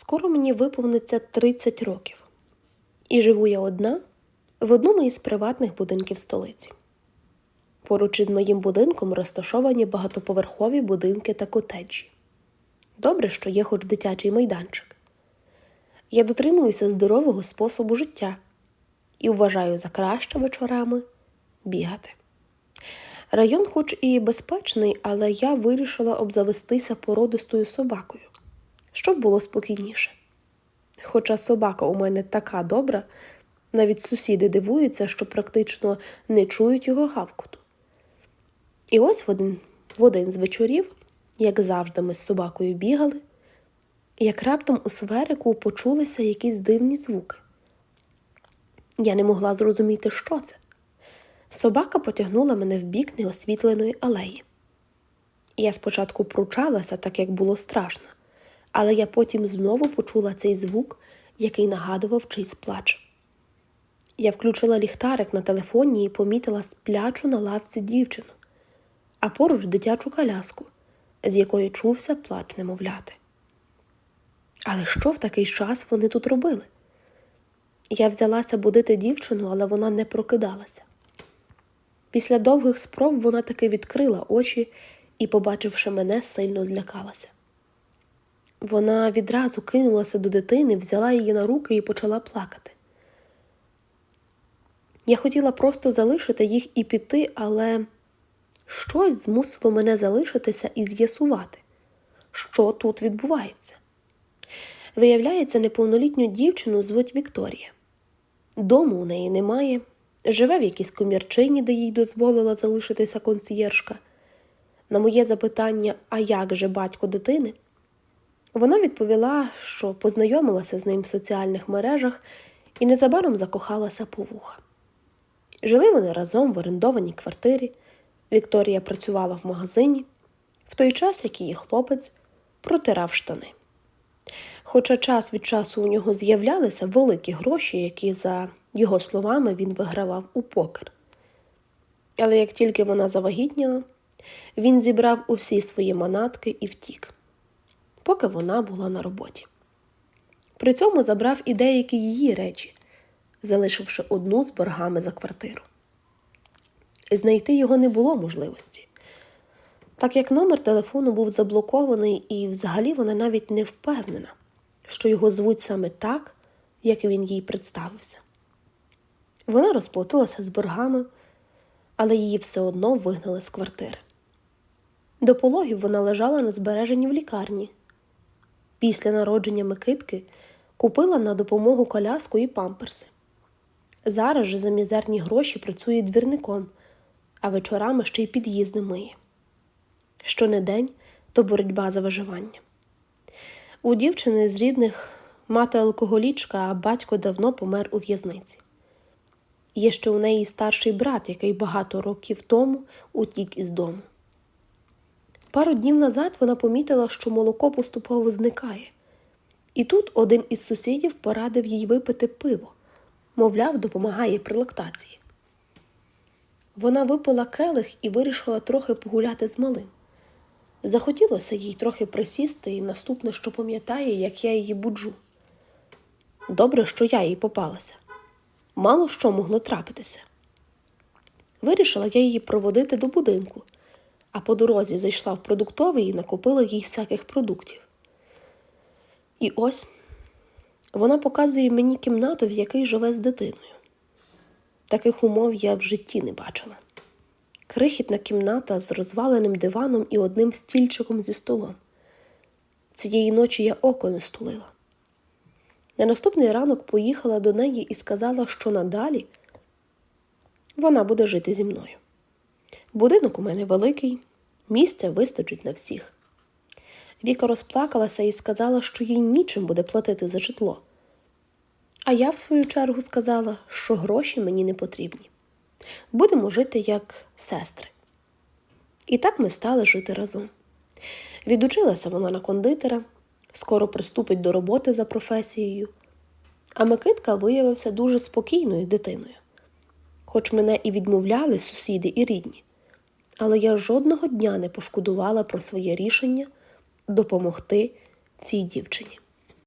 Скоро мені виповниться 30 років, і живу я одна в одному із приватних будинків столиці. Поруч із моїм будинком розташовані багатоповерхові будинки та котеджі. Добре, що є хоч дитячий майданчик. Я дотримуюся здорового способу життя і вважаю за краще вечорами бігати. Район, хоч і безпечний, але я вирішила обзавестися породистою собакою, щоб було спокійніше. Хоча собака у мене така добра, навіть сусіди дивуються, що практично не чують його гавкоту. І ось в один, в один з вечорів, як завжди, ми з собакою бігали, як раптом у сверику почулися якісь дивні звуки. Я не могла зрозуміти, що це. Собака потягнула мене в бік неосвітленої алеї. Я спочатку пручалася, так як було страшно, але я потім знову почула цей звук, який нагадував чийсь плач. Я включила ліхтарик на телефоні і помітила сплячу на лавці дівчину, а поруч дитячу коляску, з якої чувся плач немовляти. Але що в такий час вони тут робили? Я взялася будити дівчину, але вона не прокидалася. Після довгих спроб вона таки відкрила очі і, побачивши мене, сильно злякалася. Вона відразу кинулася до дитини, взяла її на руки і почала плакати. Я хотіла просто залишити їх і піти, але щось змусило мене залишитися і з'ясувати, що тут відбувається. Виявляється, неповнолітню дівчину звуть Вікторія. Дому у неї немає, живе в якійсь комірчині, де їй дозволила залишитися консьєржка. На моє запитання, а як же батько дитини, вона відповіла, що познайомилася з ним в соціальних мережах і незабаром закохалася по вуха. Жили вони разом в орендованій квартирі. Вікторія працювала в магазині, в той час, як її хлопець протирав штани. Хоча час від часу у нього з'являлися великі гроші, які, за його словами, він вигравав у покер. Але як тільки вона завагітніла, він зібрав усі свої манатки і втік, поки вона була на роботі. При цьому забрав і деякі її речі, залишивши одну з боргами за квартиру. Знайти його не було можливості, так як номер телефону був заблокований, і взагалі вона навіть не впевнена, що його звуть саме так, як він їй представився. Вона розплатилася з боргами, але її все одно вигнали з квартири. До пологів вона лежала на збереженні в лікарні. Після народження Микитки купила на допомогу коляску і памперси. Зараз же за мізерні гроші працює двірником, а вечорами ще й під'їзди миє. Що не день, то боротьба за виживання. У дівчини з рідних мати алкоголічка, а батько давно помер у в'язниці. Є ще у неї старший брат, який багато років тому утік із дому. Пару днів назад вона помітила, що молоко поступово зникає, і тут один із сусідів порадив їй випити пиво, мовляв, допомагає при лактації. Вона випила келих і вирішила трохи погуляти з малим. Захотілося їй трохи присісти, і наступне, що пам'ятає, як я її буджу. Добре, що я їй попалася. Мало що могло трапитися. Вирішила я її проводити до будинку, а по дорозі зайшла в продуктовий і накупила їй всяких продуктів. І ось вона показує мені кімнату, в якій живе з дитиною. Таких умов я в житті не бачила. Крихітна кімната з розваленим диваном і одним стільчиком зі столом. Цієї ночі я око не стулила. На наступний ранок поїхала до неї і сказала, що надалі вона буде жити зі мною. Будинок у мене великий, місця вистачить на всіх. Віка розплакалася і сказала, що їй нічим буде платити за житло. А я, в свою чергу, сказала, що гроші мені не потрібні. Будемо жити як сестри. І так ми стали жити разом. Відучилася вона на кондитера, скоро приступить до роботи за професією. А Микитка виявився дуже спокійною дитиною. Хоч мене і відмовляли сусіди і рідні, але я жодного дня не пошкодувала про своє рішення допомогти цій дівчині.